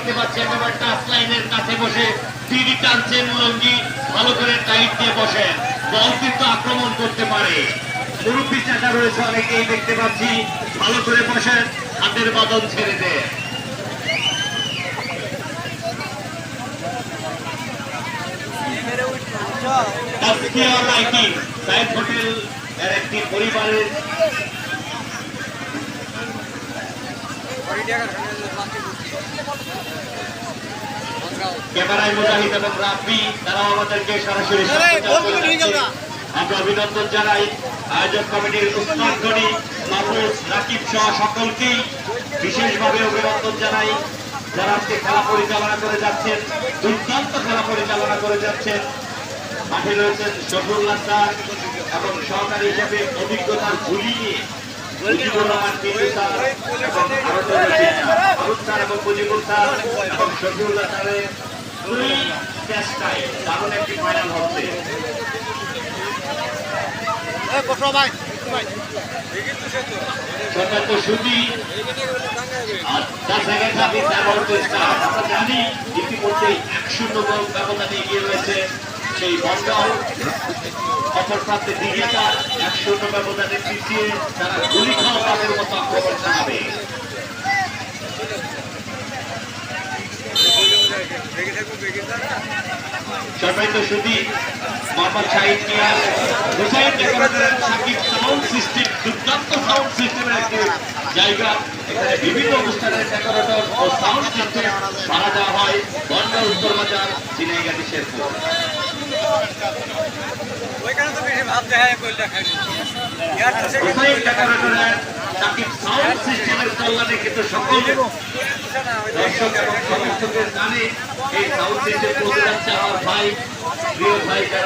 দেখতে পাচ্ছি একেবারে টাচ লাইনের কাছে বসে তিনি টানছেন লঙ্গি ভালো করে টাইট দিয়ে বসেন বল কিন্তু আক্রমণ করতে পারে মুরব্বী চাকা রয়েছে অনেকেই দেখতে পাচ্ছি ভালো করে বসেন হাতের বাদন ছেড়ে দেয় পরিবারের ক্যামেরায় মুজাহিদ এবং রাফি তারাও আমাদেরকে সরাসরি। আমরা অভিনন্দন জানাই আয়োজক কমিটির উসমান গনি মাহফুজ রাকিব সহ সকলকেই বিশেষভাবে অভিনন্দন জানাই যারা আজকে খেলা পরিচালনা করে যাচ্ছেন দুর্দান্ত খেলা পরিচালনা করে যাচ্ছেন মাঠে রয়েছেন শফিউল্লাহ স্যার এবং সহকারী হিসেবে অভিজ্ঞতার ঝুলি নিয়ে মুজিবুর রহমান টিটু স্যার এবং আরও রয়েছেন অরুণ স্যার এবং স্যার এবং শফিউল্লাহ স্যারের দুই চেষ্টায় দারুণ একটি ফাইনাল হচ্ছে। জানি ইতিমধ্যে এক শূন্য গোল ব্যবধানে এগিয়ে রয়েছে সেই বঙ্গাও অপর প্রান্তে দিঘিটা এক শূন্য ব্যবধানে পিছিয়ে তারা গুলি খাওয়া তাদের মতো আক্রমণ চালাবে। সম্মানিত সুদী মোহাম্মদ শাহিদ মিয়া হুসাইন ডেকোরেটরের সাকিব সাউন্ড সিস্টেম দুর্দান্ত সাউন্ড সিস্টেমের একটি জায়গা। এখানে বিভিন্ন অনুষ্ঠানের ডেকোরেটর ও সাউন্ড সিস্টেম ভাড়া দেওয়া হয়। বন্যা উত্তর বাজার চিনাইগাটি শেরপুর। ওইখানে তো বেশি ভাব দেখা যায় ইয়ার তো সেকেন্ড হুসাইন ডেকোরেটরের সাকিব সাউন্ড সিস্টেমের কল্যাণে কিন্তু সকল দর্শক এবং সমর্থকের গানে এই সাউন্ড সিস্টেম আমার ভাই প্রিয় ভাই